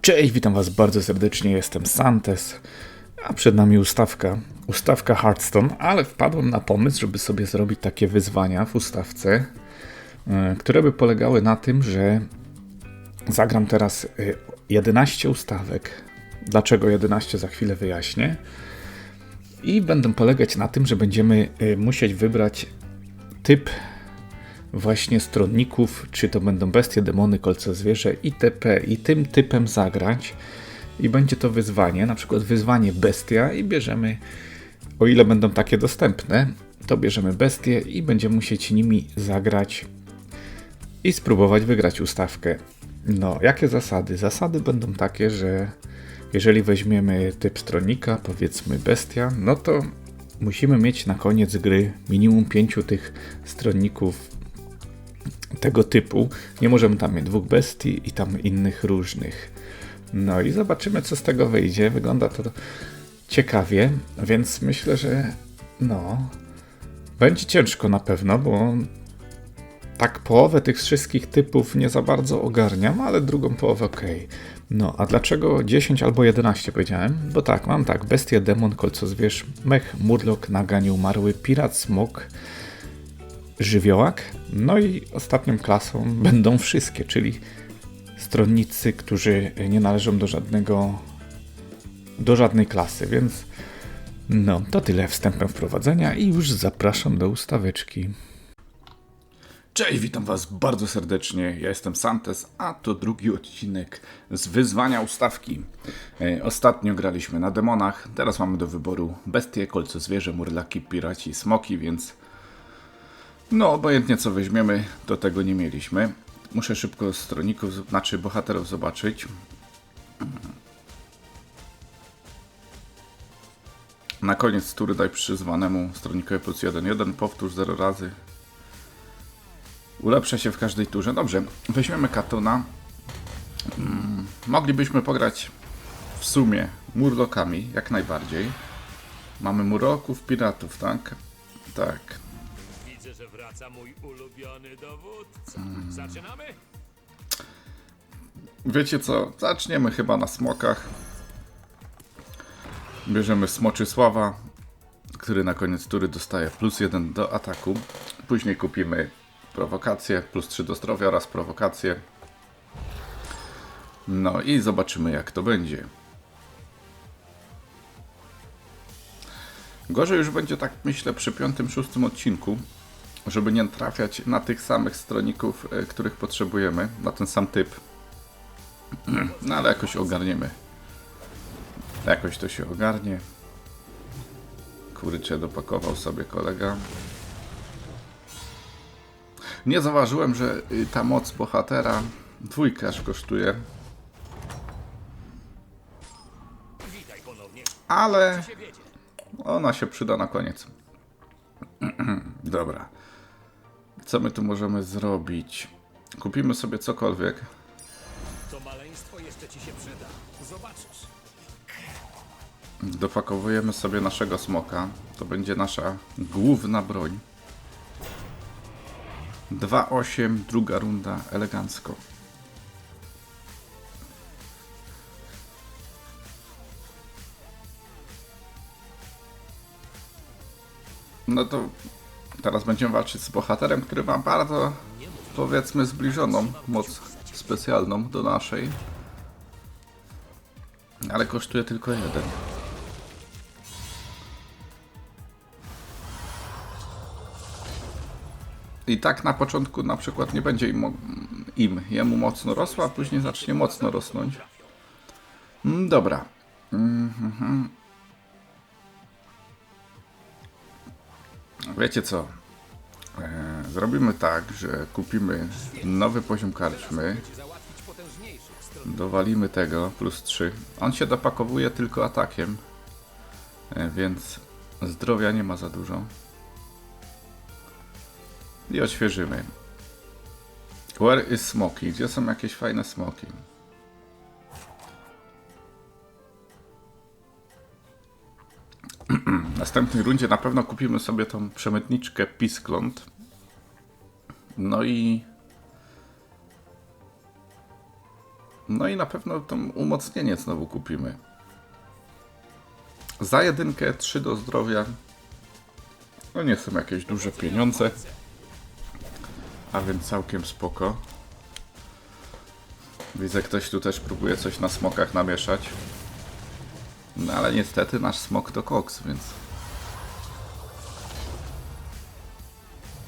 Cześć, witam Was bardzo serdecznie, jestem Santes, a przed nami ustawka, ustawka Hearthstone, ale wpadłem na pomysł, żeby sobie zrobić takie wyzwania w ustawce, e, które by polegały na tym, że zagram teraz e, 11 ustawek. Dlaczego 11 za chwilę wyjaśnię. I będą polegać na tym, że będziemy e, musieć wybrać typ właśnie stronników, czy to będą bestie, demony, kolce zwierzę itp. I tym typem zagrać. I będzie to wyzwanie, na przykład wyzwanie bestia i bierzemy, o ile będą takie dostępne, to bierzemy bestie i będziemy musieć nimi zagrać i spróbować wygrać ustawkę. No, jakie zasady? Zasady będą takie, że jeżeli weźmiemy typ stronnika, powiedzmy bestia, no to musimy mieć na koniec gry minimum pięciu tych stronników tego typu. Nie możemy tam mieć dwóch bestii i tam innych różnych. No i zobaczymy, co z tego wyjdzie. Wygląda to ciekawie, więc myślę, że no. Będzie ciężko na pewno, bo tak połowę tych wszystkich typów nie za bardzo ogarniam, ale drugą połowę ok. No, a dlaczego 10 albo 11 powiedziałem? Bo tak, mam tak, bestia, demon, kolcozwierz, mech, murlok, naganiu, umarły, pirat, smok, żywiołak. No i ostatnią klasą będą wszystkie, czyli stronnicy, którzy nie należą do żadnego do żadnej klasy, więc no, to tyle wstępem wprowadzenia i już zapraszam do ustaweczki. Cześć, witam Was bardzo serdecznie. Ja jestem Santes, a to drugi odcinek z wyzwania ustawki. E, Ostatnio graliśmy na demonach, teraz mamy do wyboru bestie, kolce zwierzę, murlaki, piraci, smoki, więc no obojętnie co weźmiemy, do tego nie mieliśmy. Muszę szybko stronników, znaczy bohaterów zobaczyć. Na koniec tury daj przyzwanemu stronnikowi plus 1-1, powtórz 0 razy. Ulepsza się w każdej turze. Dobrze, weźmiemy Katona. Mm, moglibyśmy pograć w sumie murlokami, jak najbardziej. Mamy muroków, piratów, tak? Tak. Wraca mój ulubiony dowódca. Zaczynamy? Wiecie co? Zaczniemy chyba na smokach. Bierzemy Smoczysława, który na koniec tury dostaje plus 1 do ataku. Później kupimy prowokację, plus 3 do zdrowia oraz prowokację. No i zobaczymy jak to będzie. Gorzej już będzie tak myślę przy piątym, szóstym odcinku, żeby nie trafiać na tych samych stroników, e, których potrzebujemy, na ten sam typ. No ale jakoś ogarniemy. Jakoś to się ogarnie. Kurczę, dopakował sobie kolega. Nie zauważyłem, że y, ta moc bohatera dwójkę aż kosztuje. Ale ona się przyda na koniec. Dobra. Co my tu możemy zrobić? Kupimy sobie cokolwiek. To maleństwo jeszcze ci się przyda. Zobaczysz. Dopakowujemy sobie naszego smoka. To będzie nasza główna broń. 2-8, druga runda, elegancko. No to teraz będziemy walczyć z bohaterem, który ma bardzo, powiedzmy, zbliżoną moc specjalną do naszej. Ale kosztuje tylko jeden. I tak na początku na przykład nie będzie im, im jemu mocno rosła, a później zacznie mocno rosnąć. Mm, Dobra. Wiecie co? E, zrobimy tak, że kupimy nowy poziom karczmy. Dowalimy tego plus 3. On się dopakowuje tylko atakiem, e, więc zdrowia nie ma za dużo. I odświeżymy. Where is smoki? Gdzie są jakieś fajne smoki? Następnej rundzie na pewno kupimy sobie tą przemytniczkę Piskląt. No i No i na pewno to umocnienie znowu kupimy. Za jedynkę 3 do zdrowia. No nie są jakieś duże pieniądze. A więc całkiem spoko. Widzę, ktoś tu też próbuje coś na smokach namieszać. No ale niestety nasz smok to koks, więc...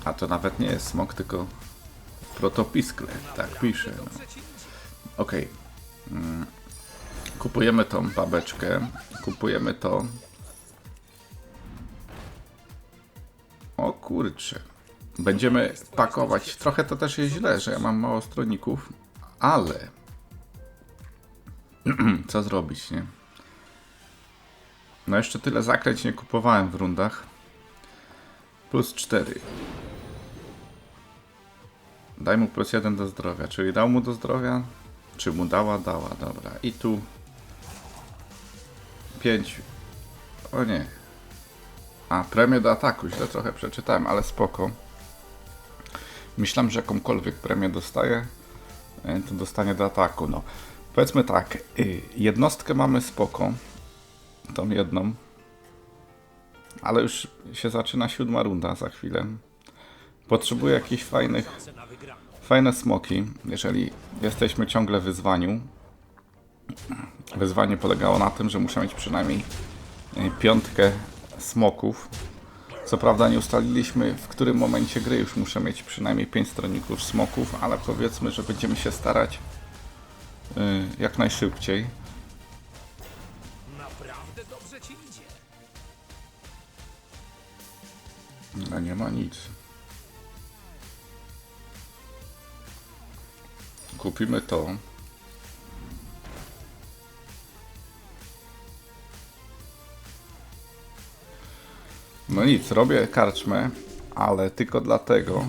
A to nawet nie jest smok, tylko protopiskle, tak pisze. No. Okej. Mm. Kupujemy tą babeczkę. Kupujemy to. O kurczę. Będziemy pakować. Trochę to też jest źle, że ja mam mało stroników, ale co zrobić, nie? No jeszcze tyle zakręć nie kupowałem w rundach. Plus 4. Daj mu plus 1 do zdrowia. Czyli dał mu do zdrowia? Czy mu dała? Dała, dobra. I tu 5. O nie. A, premię do ataku. Źle trochę przeczytałem, ale spoko. Myślałem, że jakąkolwiek premię dostaje, to dostanie do ataku. No, powiedzmy tak. y, Jednostkę mamy spoko. Tą jedną. Ale już się zaczyna siódma runda za chwilę. Potrzebuję jakichś fajnych fajne smoki, jeżeli jesteśmy ciągle w wyzwaniu. Wyzwanie polegało na tym, że muszę mieć przynajmniej e, piątkę smoków. Co prawda nie ustaliliśmy w którym momencie gry już muszę mieć przynajmniej 5 stronników smoków, ale powiedzmy, że będziemy się starać e, jak najszybciej. No nie ma nic. Kupimy to. No nic, robię karczmę, ale tylko dlatego,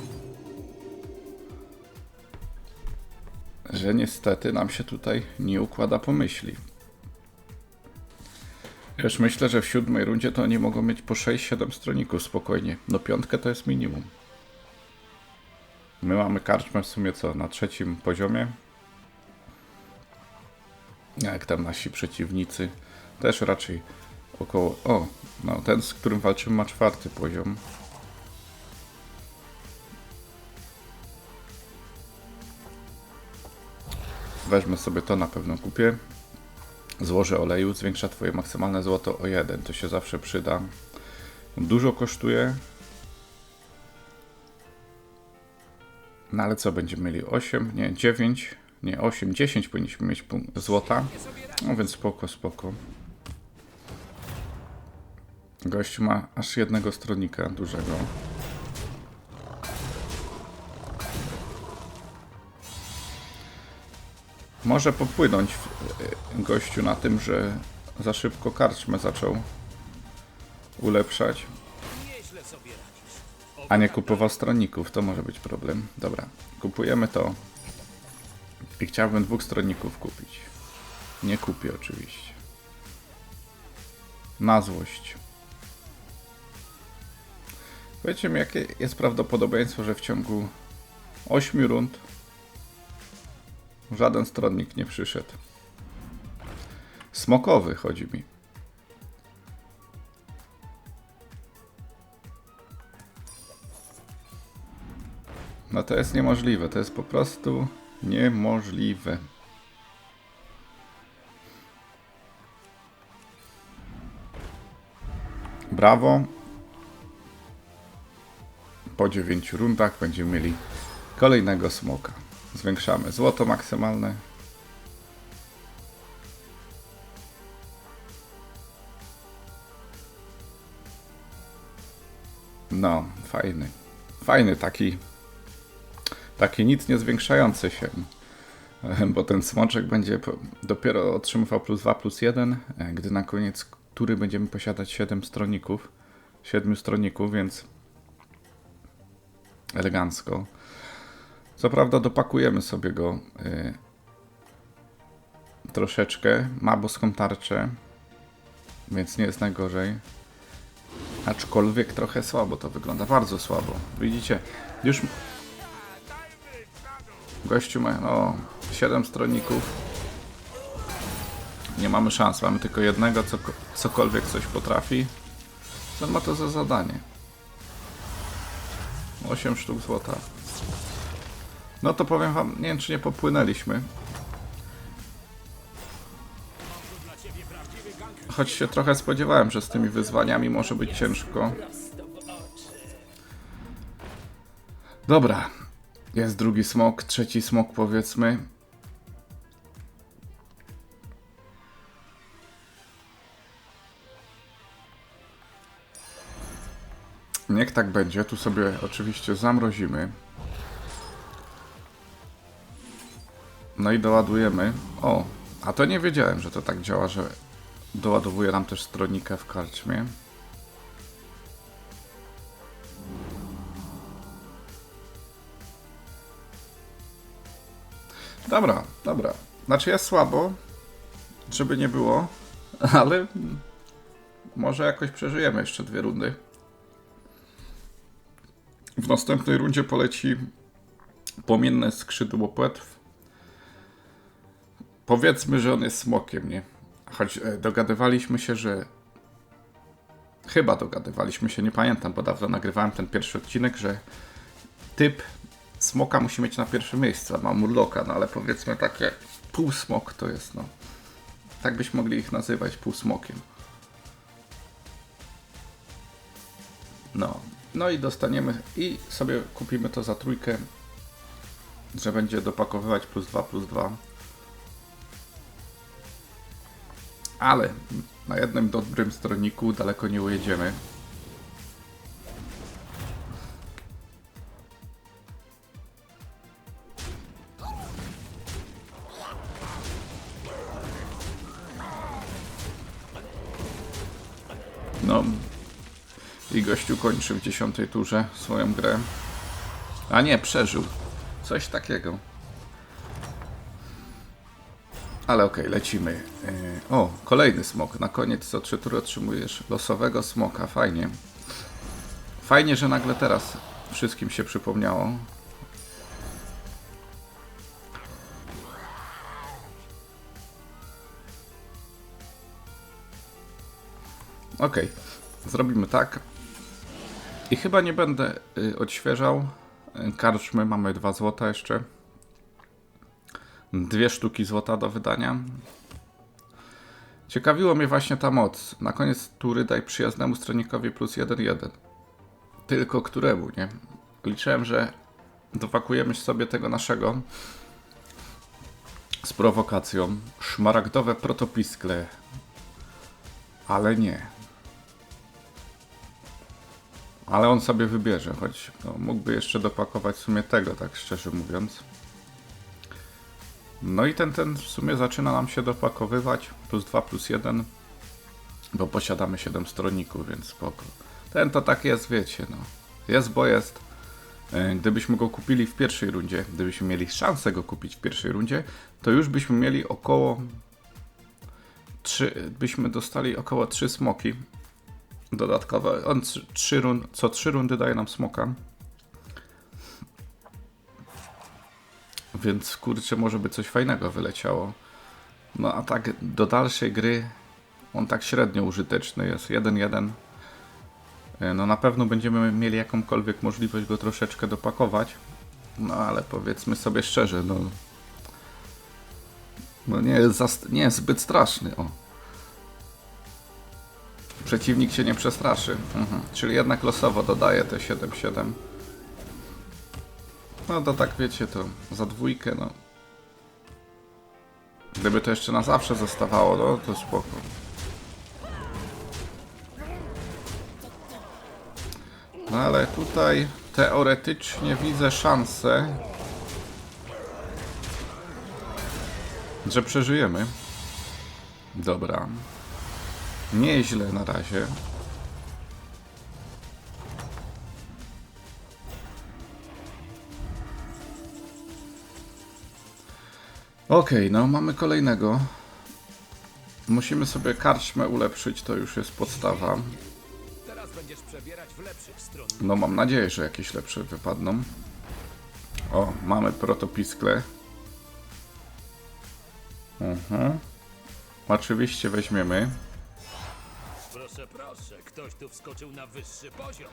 że niestety nam się tutaj nie układa pomyśli. Wiesz, myślę, że w siódmej rundzie to oni mogą mieć po 6-7 stroników spokojnie. No piątkę to jest minimum. My mamy karczmę w sumie co, na trzecim poziomie? Jak tam nasi przeciwnicy? Też raczej około... O, no ten, z którym walczymy ma czwarty poziom. Weźmy sobie to, na pewno kupię. Złoże oleju zwiększa Twoje maksymalne złoto o 1. To się zawsze przyda. Dużo kosztuje. No ale co będziemy mieli? 8? Nie, 9? Nie, 8, 10 powinniśmy mieć złota. No więc spoko, spoko. Gościu ma aż jednego stronnika dużego. Może popłynąć e, gościu na tym, że za szybko karczmę zaczął ulepszać, a nie kupował stronników. To może być problem. Dobra, kupujemy to. I chciałbym dwóch stronników kupić. Nie kupię oczywiście. Na złość. Powiedzcie mi, jakie jest prawdopodobieństwo, że w ciągu 8 rund żaden stronnik nie przyszedł. Smokowy chodzi mi. No to jest niemożliwe, to jest po prostu niemożliwe. Brawo. Po 9 rundach będziemy mieli kolejnego smoka. Zwiększamy złoto maksymalne. No, fajny. Fajny taki taki nic nie zwiększający się, bo ten smoczek będzie dopiero otrzymywał plus 2 plus 1, gdy na koniec tury będziemy posiadać 7 stronników, 7 stronników, więc elegancko. Co prawda dopakujemy sobie go y, troszeczkę, ma boską tarczę, więc nie jest najgorzej. Aczkolwiek trochę słabo to wygląda, bardzo słabo. Widzicie, już Gościu ma no, 7 stronników. Nie mamy szans. Mamy tylko jednego, co, cokolwiek coś potrafi. Co ma to za zadanie? 8 sztuk złota. No to powiem wam, nie wiem czy nie popłynęliśmy. Choć się trochę spodziewałem, że z tymi wyzwaniami może być ciężko. Dobra. Jest drugi smok, trzeci smok powiedzmy. Niech tak będzie. Tu sobie oczywiście zamrozimy. No i doładujemy. O, a to nie wiedziałem, że to tak działa, że doładowuje nam też stronnikę w karczmie. Dobra, dobra. Znaczy jest słabo, żeby nie było, ale może jakoś przeżyjemy jeszcze dwie rundy. W następnej rundzie poleci płomienne skrzydło płetw. Powiedzmy, że on jest smokiem, nie? Choć e, dogadywaliśmy się, że. Chyba dogadywaliśmy się, nie pamiętam, bo dawno nagrywałem ten pierwszy odcinek, że typ smoka musi mieć na pierwszym miejscu. a Ma murloka, no ale powiedzmy takie półsmok to jest, no. Tak byśmy mogli ich nazywać, półsmokiem. No, no i dostaniemy i sobie kupimy to za trójkę, że będzie dopakowywać plus 2 plus 2. Ale na jednym dobrym stronniku daleko nie ujedziemy. No, i gościu kończy w dziesiątej turze swoją grę. A nie, przeżył. Coś takiego. Ale okej, lecimy. Yy, O, kolejny smok. Na koniec co trzy tury otrzymujesz losowego smoka. Fajnie. Fajnie, że nagle teraz wszystkim się przypomniało. Okej, zrobimy tak. I chyba nie będę y, odświeżał. Karczmy mamy 2 złota jeszcze. Dwie sztuki złota do wydania. Ciekawiło mnie właśnie ta moc. Na koniec tury daj przyjaznemu stronnikowi plus 1-1. Tylko któremu, nie? Liczyłem, że dopakujemy sobie tego naszego z prowokacją. Szmaragdowe protopiskle. Ale nie. Ale on sobie wybierze, choć no, mógłby jeszcze dopakować w sumie tego, tak szczerze mówiąc. No i ten, ten w sumie zaczyna nam się dopakowywać, plus 2, plus 1, bo posiadamy 7 stronników, więc spoko. Ten to tak jest, wiecie, no. Jest, bo jest. E, Gdybyśmy go kupili w pierwszej rundzie, gdybyśmy mieli szansę go kupić w pierwszej rundzie, to już byśmy mieli około 3, byśmy dostali około 3 smoki dodatkowe. On trzy, trzy run, co 3 rundy daje nam smoka. Więc kurczę, może by coś fajnego wyleciało. No a tak do dalszej gry on tak średnio użyteczny jest. 1-1. E, No na pewno będziemy mieli jakąkolwiek możliwość go troszeczkę dopakować. No ale powiedzmy sobie szczerze, no. No nie jest, nie jest zbyt straszny, o. Przeciwnik się nie przestraszy. Mhm. Czyli jednak losowo dodaje te 7-7. No to tak wiecie, to za dwójkę, no. Gdyby to jeszcze na zawsze zostawało, no to spoko. No ale tutaj teoretycznie widzę szansę, że przeżyjemy. Dobra. Nieźle na razie. Okej, no mamy kolejnego. Musimy sobie karczmę ulepszyć, to już jest podstawa. Teraz będziesz przebierać w lepszych stron. No mam nadzieję, że jakieś lepsze wypadną. O, mamy protopiskle. Mhm. oczywiście weźmiemy. Proszę, proszę, ktoś tu wskoczył na wyższy poziom.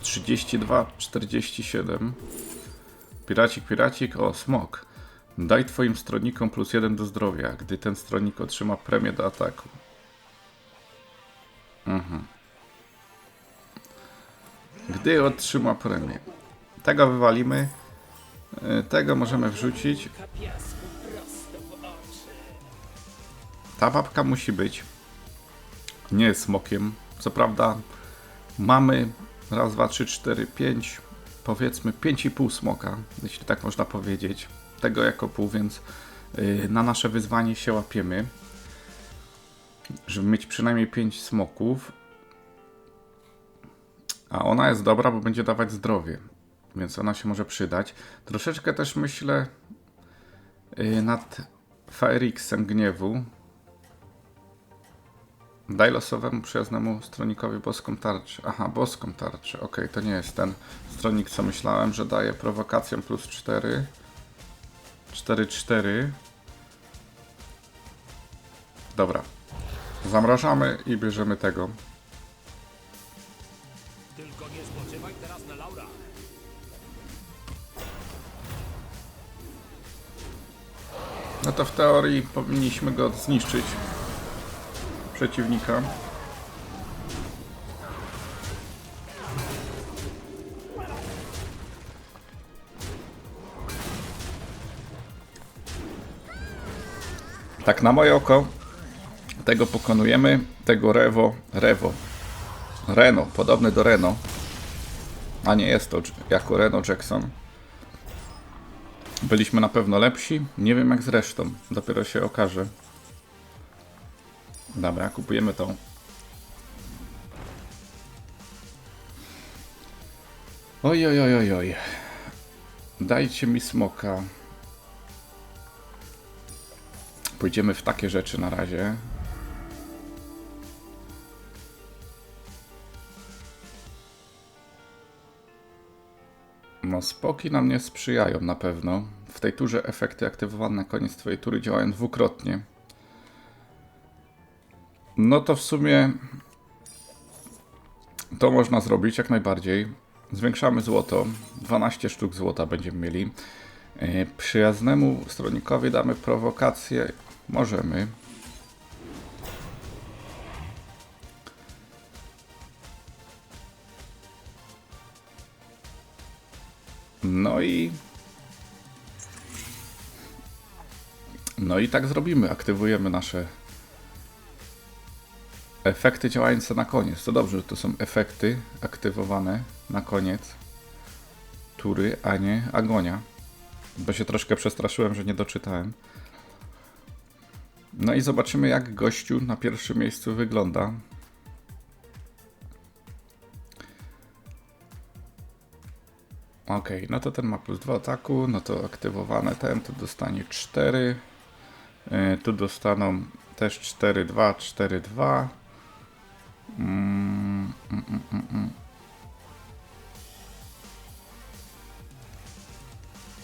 32, 47. Piracik, piracik, o, smok. Daj twoim stronnikom plus jeden do zdrowia, gdy ten stronnik otrzyma premię do ataku. Mhm. Gdy otrzyma premię. Tego wywalimy. Y, Tego możemy wrzucić. Ta babka musi być. Nie jest smokiem. Co prawda mamy raz, dwa, trzy, cztery, pięć, powiedzmy pięć i pół smoka, jeśli tak można powiedzieć. Tego jako pół, więc yy, na nasze wyzwanie się łapiemy. Żeby mieć przynajmniej pięć smoków. A ona jest dobra, bo będzie dawać zdrowie. Więc ona się może przydać. Troszeczkę też myślę yy, nad Faerixem gniewu. Daj losowemu przyjaznemu stronikowi boską tarczę. Aha, boską tarczę. Okej, to nie jest ten stronik, co myślałem, że daje prowokację plus 4. 4, 4. Dobra. Zamrażamy i bierzemy tego. Tylko nie spoczywaj teraz na laurach. No to w teorii powinniśmy go zniszczyć. Przeciwnika. Tak na moje oko tego pokonujemy, tego Revo, Revo, Reno, podobny do Reno, a nie jest to jako Reno Jackson. Byliśmy na pewno lepsi. Nie wiem jak z resztą. Dopiero się okaże. Dobra, kupujemy tą. Oj, oj, oj, oj, oj. Dajcie mi smoka. Pójdziemy w takie rzeczy na razie. No, spoki nam nie sprzyjają na pewno. W tej turze efekty aktywowane na koniec twojej tury działają dwukrotnie. No to w sumie to można zrobić jak najbardziej. Zwiększamy złoto. 12 sztuk złota będziemy mieli. Yy, Przyjaznemu stronikowi damy prowokację. Możemy. No i. No i tak zrobimy. Aktywujemy nasze efekty działające na koniec. To dobrze, że to są efekty aktywowane na koniec tury, a nie agonia. Bo się troszkę przestraszyłem, że nie doczytałem. No i zobaczymy, jak gościu na pierwszym miejscu wygląda. Okej, no to ten ma plus 2 ataku, no to aktywowane ten, to dostanie 4. Yy, tu dostaną też 4, 2, 4, 2. Mm, mm, mm, mm, mm.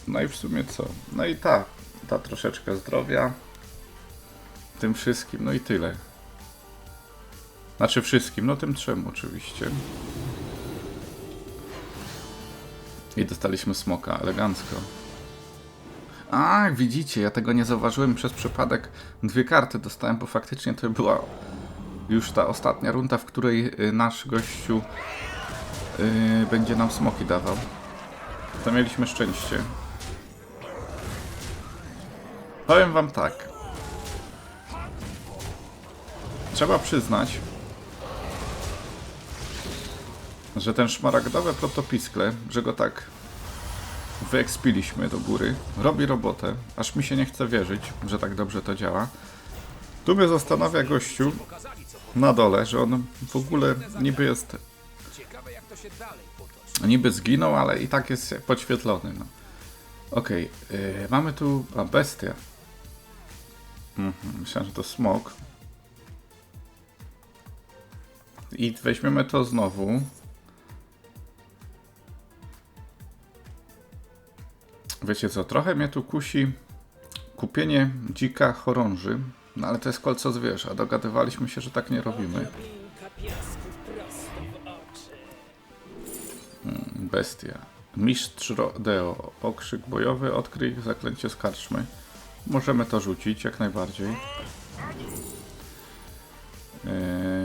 No i w sumie co? No i ta, ta troszeczkę zdrowia. Tym wszystkim, no i tyle. Znaczy wszystkim, no tym trzem oczywiście. I dostaliśmy smoka, elegancko. A, widzicie, ja tego nie zauważyłem przez przypadek. Dwie karty dostałem, bo faktycznie to była już ta ostatnia runda, w której y, nasz gościu y, będzie nam smoki dawał. To mieliśmy szczęście. Powiem wam tak. Trzeba przyznać, że ten szmaragdowe protopiskle, że go tak wyekspiliśmy do góry, robi robotę, aż mi się nie chce wierzyć, że tak dobrze to działa. Tu mnie zastanawia gościu na dole, że on w ogóle niby jest, niby zginął, ale i tak jest podświetlony. No. Okej, yy, mamy tu a, bestię. Mhm, myślałem, że to smok. I weźmiemy to znowu. Wiecie co, trochę mnie tu kusi kupienie dzika chorąży, No ale to jest kolco zwierza. Dogadywaliśmy się, że tak nie robimy. Hmm, bestia. Mistrz Rodeo. Okrzyk bojowy. Odkryj zaklęcie z karczmy. Możemy to rzucić jak najbardziej. Eee...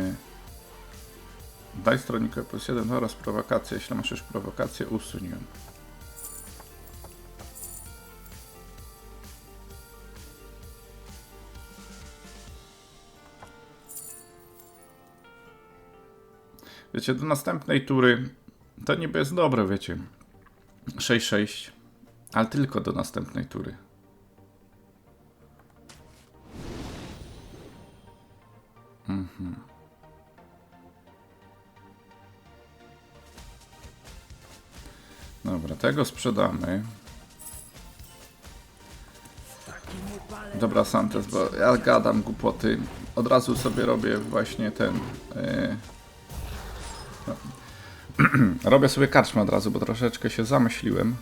Daj stronnikę plus jeden oraz prowokację. Jeśli masz już prowokację, usuń ją. Wiecie, do następnej tury to niby jest dobre, wiecie. 6-6, ale tylko do następnej tury. Tego sprzedamy. Dobra, Santos, bo ja gadam głupoty. Od razu sobie robię właśnie ten. Yy... Robię sobie karczmę od razu, bo troszeczkę się zamyśliłem.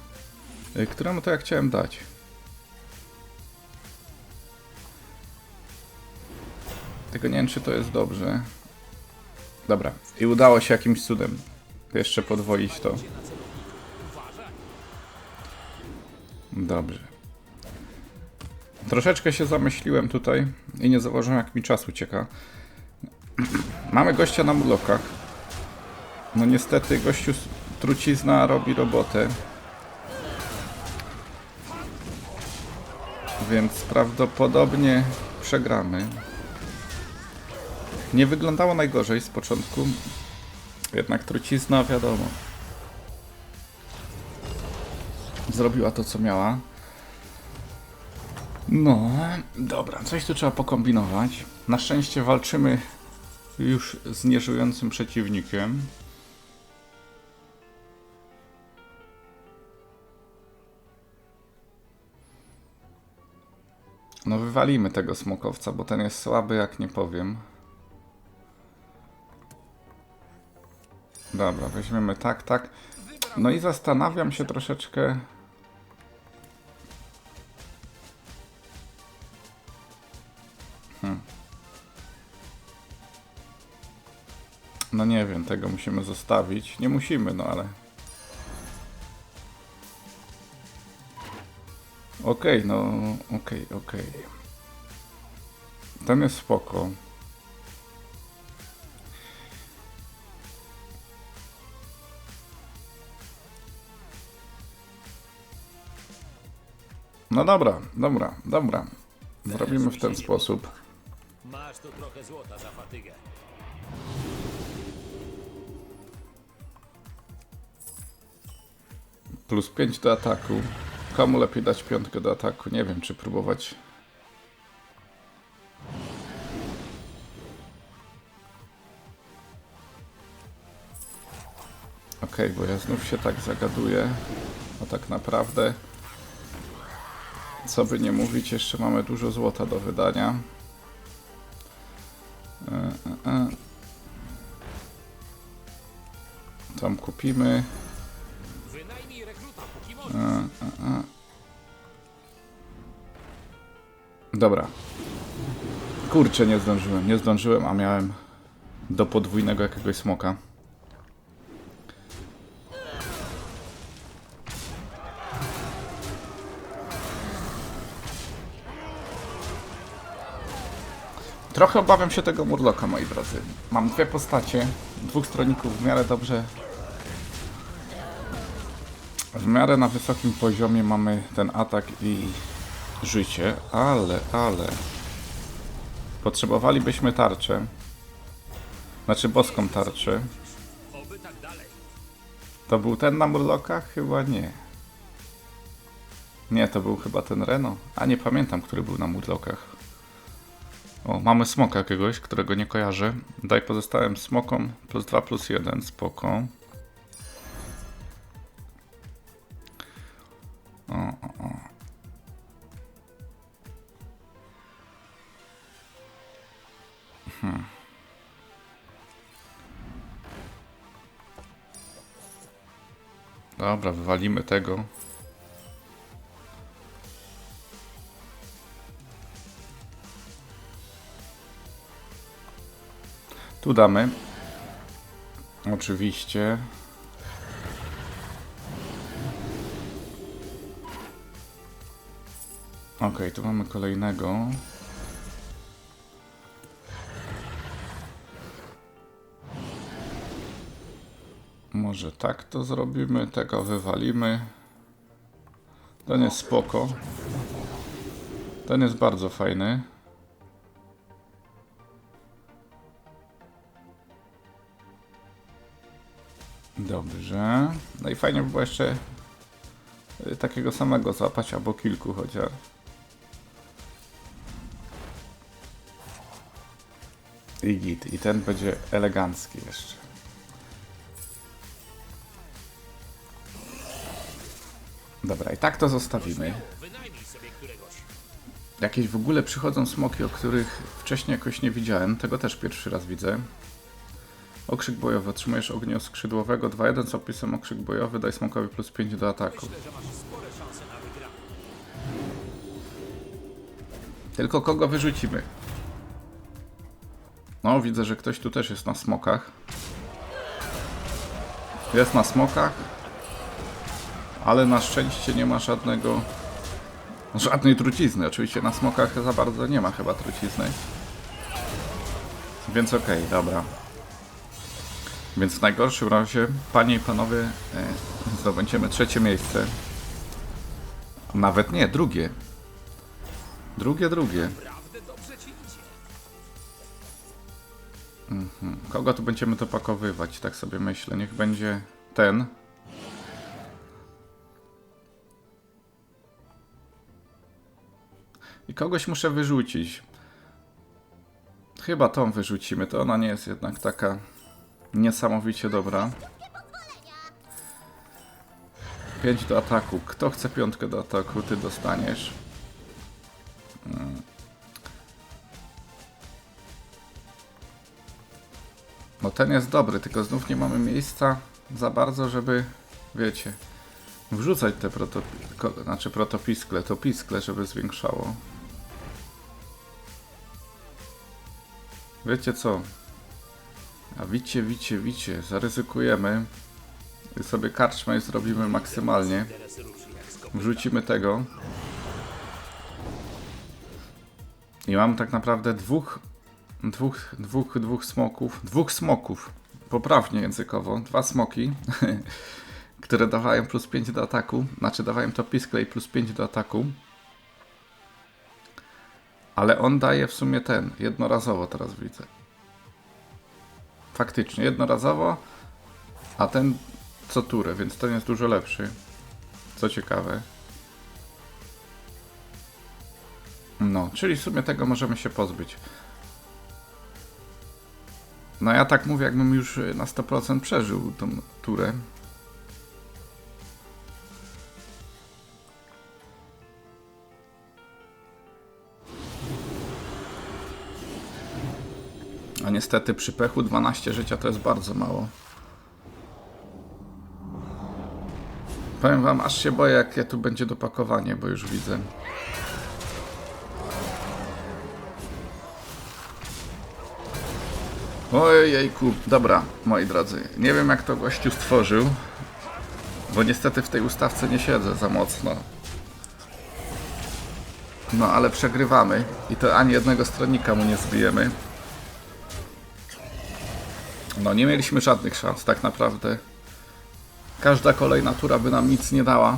yy, Któremu to ja chciałem dać? Tylko nie wiem, czy to jest dobrze. Dobra, i udało się jakimś cudem jeszcze podwoić to. Dobrze. Troszeczkę się zamyśliłem tutaj i nie zauważyłem, jak mi czas ucieka. Mamy gościa na murlokach. No niestety, gościu trucizna robi robotę. Więc prawdopodobnie przegramy. Nie wyglądało najgorzej z początku. Jednak trucizna, wiadomo. Zrobiła to, co miała. No, dobra, coś tu trzeba pokombinować. Na szczęście walczymy już z nieżyjącym przeciwnikiem. No wywalimy tego smokowca, bo ten jest słaby jak nie powiem. Dobra, weźmiemy tak, tak. No i zastanawiam się troszeczkę. No nie wiem, tego musimy zostawić. Nie musimy, no ale. Okej, no okej, okej. Ten jest spoko. No dobra, dobra, dobra. Zrobimy w ten sposób. Masz tu trochę złota za fatygę. Plus 5 do ataku. Komu lepiej dać piątkę do ataku? Nie wiem, czy próbować. Okej, bo ja znów się tak zagaduję. A tak naprawdę, co by nie mówić, jeszcze mamy dużo złota do wydania. E, e, e. Tam kupimy. Dobra. Kurczę, nie zdążyłem, nie zdążyłem, a miałem do podwójnego jakiegoś smoka. Trochę obawiam się tego Murloka, moi drodzy. Mam dwie postacie, dwóch stronników w miarę dobrze. W miarę na wysokim poziomie mamy ten atak i życie, ale, ale... Potrzebowalibyśmy tarczę. Znaczy boską tarczę. To był ten na Murlokach? Chyba nie. Nie, to był chyba ten Reno. A nie pamiętam, który był na Murlokach. O, mamy smoka jakiegoś, którego nie kojarzę. Daj pozostałym smokom plus 2 plus 1, spoko. Dobra, wywalimy tego. Tu damy. Oczywiście. Ok, tu mamy kolejnego. Może tak to zrobimy, tego wywalimy. Ten jest spoko. Ten jest bardzo fajny. Dobrze. No i fajnie by było jeszcze y, takiego samego złapać, albo kilku chociaż. I git. I ten będzie elegancki jeszcze. Dobra, i tak to zostawimy. Jakieś w ogóle przychodzą smoki, o których wcześniej jakoś nie widziałem. Tego też pierwszy raz widzę. Okrzyk bojowy. Otrzymujesz ognia skrzydłowego 2-1 z opisem okrzyk bojowy. Daj smokowi plus 5 do ataku. Tylko kogo wyrzucimy? No, widzę, że ktoś tu też jest na smokach. Jest na smokach. Ale na szczęście nie ma żadnego... Żadnej trucizny. Oczywiście na smokach za bardzo nie ma chyba trucizny. Więc okej, dobra. Więc w najgorszym razie, panie i panowie, e, zdobędziemy trzecie miejsce. Nawet nie, drugie. Drugie, drugie. Kogo tu będziemy dopakowywać? Tak sobie myślę. Niech będzie ten. I kogoś muszę wyrzucić. Chyba tą wyrzucimy. To ona nie jest jednak taka niesamowicie dobra. 5 do ataku. Kto chce piątkę do ataku, ty dostaniesz. No ten jest dobry, tylko znów nie mamy miejsca za bardzo, żeby, wiecie, wrzucać te proto, ko, znaczy protopiskle, to piskle, żeby zwiększało. Wiecie co? A wicie, wicie, wicie, zaryzykujemy i sobie karczmę zrobimy maksymalnie. Wrzucimy tego. I mam tak naprawdę dwóch, dwóch, dwóch, dwóch smoków, dwóch smoków, poprawnie językowo, dwa smoki, które dawają plus 5 do ataku, znaczy dawają to pisklej plus 5 do ataku. Ale on daje w sumie ten, jednorazowo teraz widzę. Faktycznie, jednorazowo, a ten co turę, więc ten jest dużo lepszy. Co ciekawe. No, czyli w sumie tego możemy się pozbyć. No ja tak mówię, jakbym już na 100% przeżył tą turę. A niestety przy pechu 12 życia to jest bardzo mało. Powiem wam, aż się boję, jakie tu będzie dopakowanie, bo już widzę. Ojejku, dobra, moi drodzy. Nie wiem, jak to gościu stworzył, bo niestety w tej ustawce nie siedzę za mocno. No, ale przegrywamy i to ani jednego stronnika mu nie zbijemy. No, nie mieliśmy żadnych szans, tak naprawdę. Każda kolejna tura by nam nic nie dała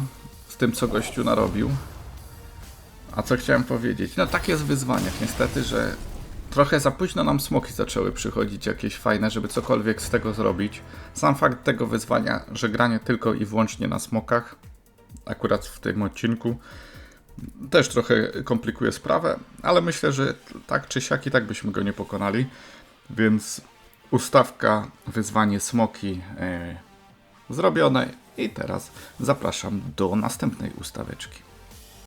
z tym, co gościu narobił. A co chciałem powiedzieć? No tak jest w wyzwaniach, niestety, że trochę za późno nam smoki zaczęły przychodzić jakieś fajne, żeby cokolwiek z tego zrobić. Sam fakt tego wyzwania, że granie tylko i wyłącznie na smokach, akurat w tym odcinku, też trochę komplikuje sprawę, ale myślę, że tak czy siak i tak byśmy go nie pokonali. Więc ustawka, wyzwanie smoki e, zrobione i teraz zapraszam do następnej ustaweczki.